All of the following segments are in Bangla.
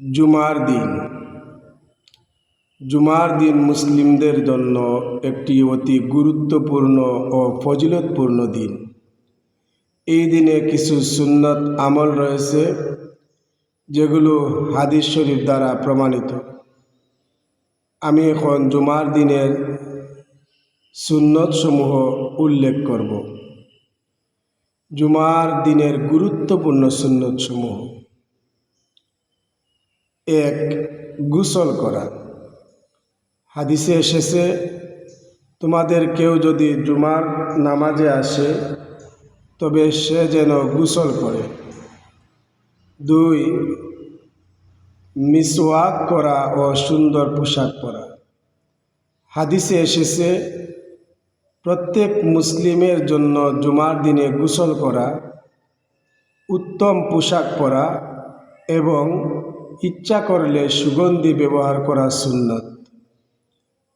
জুমার দিন। জুমার দিন মুসলিমদের জন্য একটি অতি গুরুত্বপূর্ণ ও ফজিলতপূর্ণ দিন। এই দিনে কিছু সুন্নত আমল রয়েছে, যেগুলো হাদিস শরীফ দ্বারা প্রমাণিত। আমি এখন জুমার দিনের সুন্নতসমূহ উল্লেখ করব। জুমার দিনের গুরুত্বপূর্ণ সুন্নতসমূহ। এক গোসল করা। হাদিসে এসেছে, তোমাদের কেউ যদি জুমার নামাজে আসে, তবে সে যেন গোসল করে। দুই, মিসওয়াক করা ও সুন্দর পোশাক পরা। হাদিসে এসেছে, প্রত্যেক মুসলিমের জন্য জুমার দিনে গোসল করা, উত্তম পোশাক পরা এবং ইচ্ছা করলে সুগন্ধি ব্যবহার করা সুন্নত।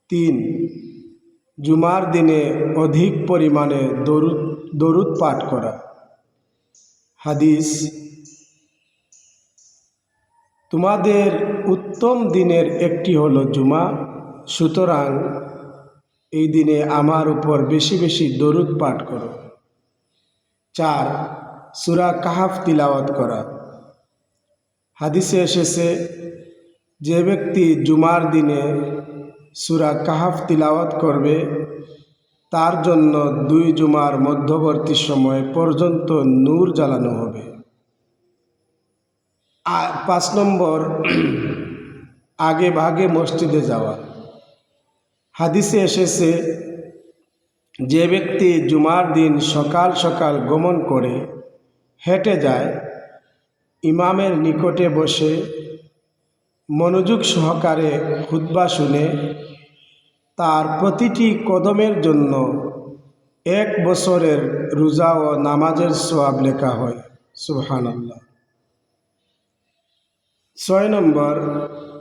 তিন, জুমার দিনে অধিক পরিমাণে দরুদ দরুদ পাঠ করা। হাদিস, তোমাদের উত্তম দিনের একটি হলো জুমা, সুতরাং এই দিনে আমার উপর বেশি বেশি দরুদ পাঠ করো। চার, সুরা কাহাফ তিলাওয়াত করা। হাদিসে এসেছে যে ব্যক্তি জুমার দিনে সুরা কাহাফ তিলাওয়াত করবে, তার জন্য দুই জুমার মধ্যবর্তী সময় পর্যন্ত নূর জ্বালানো হবে। পাঁচ নম্বর, আগে ভাগে মসজিদে যাওয়া। হাদিসে এসেছে যে ব্যক্তি জুমার দিন সকাল সকাল গমন করে হেঁটে যায় ইমামের নিকটে বসে মনোযোগ সহকারে খুতবা শুনে তার প্রতিটি কদমের জন্য এক বছরের রোজা ও নামাজের সোয়াব লেখা হয়। সুবহান আল্লাহ ছয় নম্বর,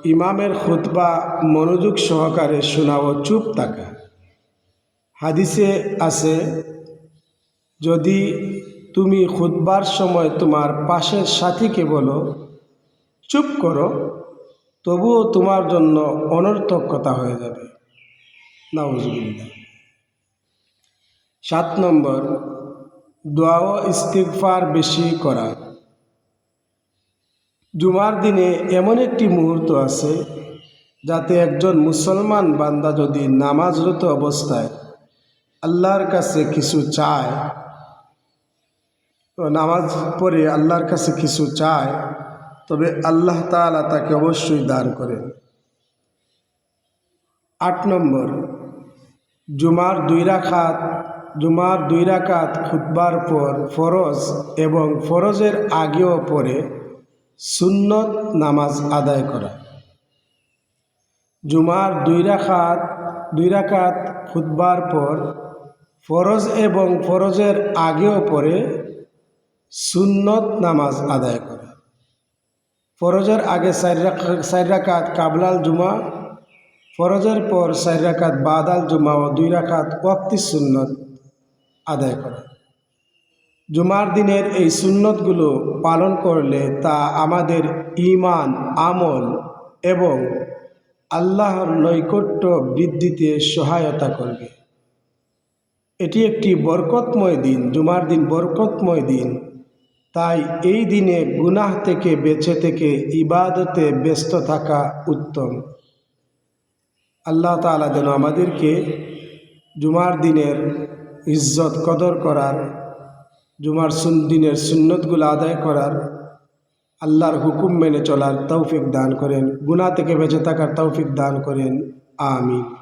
ইমামের খুতবা মনোযোগ সহকারে শোনা ও চুপ থাকা। হাদিসে আছে, যদি তুমি খুতবার সময় তোমার পাশের সাথীকে বলো, চুপ করো, তবুও তোমার জন্য অনর্থক কথা হয়ে যাবে। নাউজুবিল্লাহ। সাত নম্বর দোয়া ও ইস্তিগফার বেশি করা। জুমার দিনে এমন একটি মুহূর্ত আছে, যাতে একজন মুসলমান বান্দা যদি নামাজরত অবস্থায় আল্লাহর কাছে কিছু চায় তো নামাজ পড়ে আল্লাহর কাছে কিছু চায়, তবে আল্লাহ তাআলা তাকে অবশ্যই দান করেন। আট নম্বর, জুমার দুই রাখাত জুমার দুই রাকাত খুতবার পর ফরজ এবং ফরজের আগেও পরে সুন্নত নামাজ আদায় করা। জুমার দুই রাখাত দুই রাকাত খুতবার পর ফরজ এবং ফরজের আগেও পরে সুন্নত নামাজ আদায় করা। ফরজের আগে চার রাখা রাকাত কাবলাল জুমা, ফরজের পর চার রাকাত বাদাল জুমা ও দুই রাকাত ওয়াক্তি সুন্নত আদায় করা। জুমার দিনের এই সুন্নতগুলো পালন করলে তা আমাদের ইমান আমল এবং আল্লাহর নৈকট্য বৃদ্ধিতে সহায়তা করবে। এটি একটি বরকতময় দিন, জুমার দিন বরকতময় দিন। তাই এই দিনে গুনাহ থেকে বেঁচে থেকে ইবাদতে ব্যস্ত থাকা উত্তম। আল্লাহ তাআলা যেন আমাদেরকে জুমার দিনের ইজ্জত কদর করার, জুমার সুন, দিনের সুন্নতগুলো আদায় করার আল্লাহর হুকুম মেনে চলার তৌফিক দান করেন। গুনাহ থেকে বেঁচে থাকার তৌফিক দান করেন। আমিন।